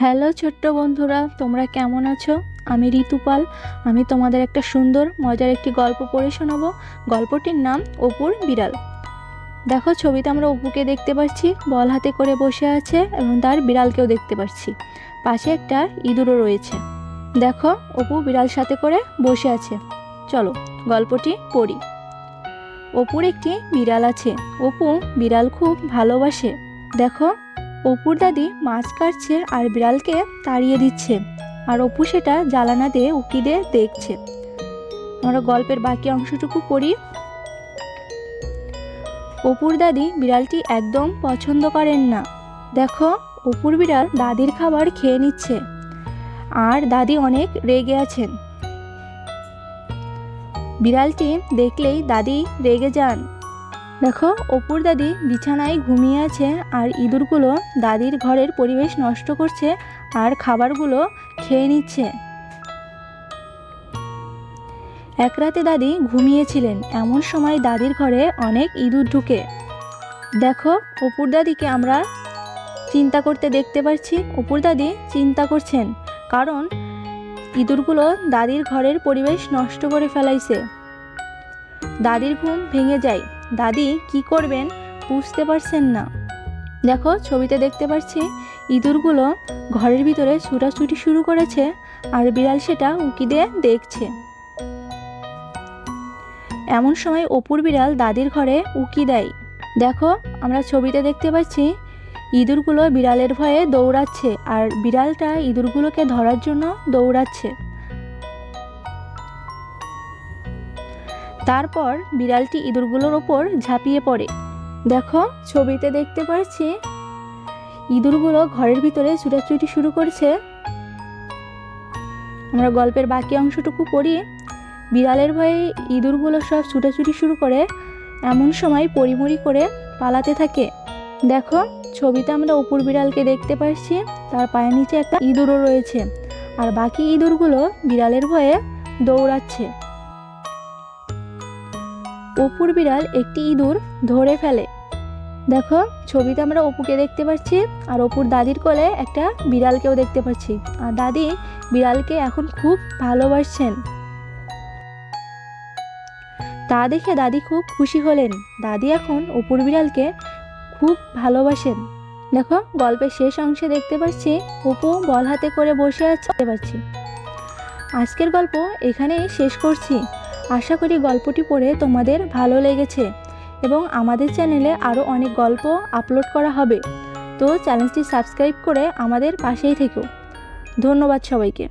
Hello ছোট্ট বন্ধুরা, তোমরা কেমন আছো? আমি ঋতুপাল। আমি তোমাদের একটা সুন্দর, মজার একটি গল্প পড়ে শোনাবো। গল্পটির নাম অপুর বিড়াল। দেখো, ছবিতে আমরা অপুকে দেখতে পাচ্ছি। বল হাতে করে বসে আছে এবং তার বিড়ালকেও দেখতে পাচ্ছি। পাশে একটা ইঁদুরও রয়েছে। দেখো, অপু বিড়াল সাথে করে বসে আছে। চলো, গল্পটি পড়ি। অপুর একটি বিড়াল আছে। অপু বিড়াল খুব ভালোবাসে। দেখো অপুর দাদি মাছ কাটছে আর বিড়ালকে তাড়িয়ে দিচ্ছে। আর অপু সেটা জ্বালানা দিয়ে উকি দিয়ে দেখছে। আমরা গল্পের বাকি অংশটুকু পড়ি। অপুর দাদি বিড়ালটি একদম পছন্দ করেন না। দেখো, অপুর বিড়াল দাদির খাবার খেয়ে নিচ্ছে। আর দাদি অনেক রেগে আছেন। বিড়ালটি দেখলেই দাদি রেগে যান। দেখো, অপুর দাদি বিছানায় ঘুমিয়ে আছে আর ইঁদুরগুলো দাদির ঘরের পরিবেশ নষ্ট করছে আর খাবারগুলো খেয়ে নিচ্ছে। এক রাতে দাদি ঘুমিয়েছিলেন। এমন সময় দাদির ঘরে অনেক ইঁদুর ঢুকে। দেখো, অপুর দাদিকে আমরা চিন্তা করতে দেখতে পাচ্ছি অপুর দাদি চিন্তা করছেন, কারণ ইঁদুরগুলো দাদির ঘরের পরিবেশ নষ্ট করে ফেলাইছে। দাদির ঘুম ভেঙে যায়। দাদি, কি করবেন? বুঝতে পারছেন না। দেখো, ছবিতে দেখতে পাচ্ছি ইঁদুরগুলো ঘরের ভিতরে ছুটাছুটি শুরু করেছে আর বিড়াল সেটা উঁকি দিয়ে দেখছে। এমন সময় অপুর বিড়াল দাদির ঘরে উকি দেয়। দেখো, আমরা ছবিতে দেখতে পাচ্ছি, ইঁদুরগুলো বিড়ালের ভয়ে দৌড়াচ্ছে আর বিড়ালটা ইঁদুরগুলোকে ধরার জন্য দৌড়াচ্ছে। তারপর বিড়ালটি ইঁদুরগুলোর ওপর ঝাঁপিয়ে পড়ে। দেখো, ছবিতে দেখতে পাচ্ছি ইঁদুরগুলো ঘরের ভিতরে ছুটাছুটি শুরু করছে। আমরা গল্পের বাকি অংশটুকু পড়ি। বিড়ালের ভয়ে ইঁদুরগুলো সব ছুটাছুটি শুরু করে, এমন সময় পরিমরি করে পালাতে থাকে। দেখো, ছবিতে আমরা উপর বিড়ালকে দেখতে পাচ্ছি তার পায়ের নিচে একটা ইঁদুরও রয়েছে। আর বাকি ইঁদুরগুলো বিড়ালের ভয়ে দৌড়াচ্ছে। অপুর বিড়াল একটি ইঁদুর ধরে ফেলে। দেখো, ছবিতে আমরা অপুকে দেখতে পাচ্ছি আর অপুর দাদির কোলে একটা বিড়ালকেও দেখতে পাচ্ছি। আর দাদি বিড়ালকে এখন খুব ভালোবাসছেন। তা দেখে দাদি খুব খুশি হলেন। দাদি এখন অপুর বিড়ালকে খুব ভালোবাসেন। দেখো, গল্পের শেষ অংশে দেখতে পাচ্ছি অপু বল হাতে করে বসে আছে। পাচ্ছি। আজকের গল্প এখানেই শেষ করছি। আশা করি গল্পটি পড়ে তোমাদের ভালো লেগেছে এবং আমাদের চ্যানেলে আরও অনেক গল্প আপলোড করা হবে। তো চ্যানেলটি সাবস্ক্রাইব করে আমাদের পাশেই থেকো। ধন্যবাদ সবাইকে।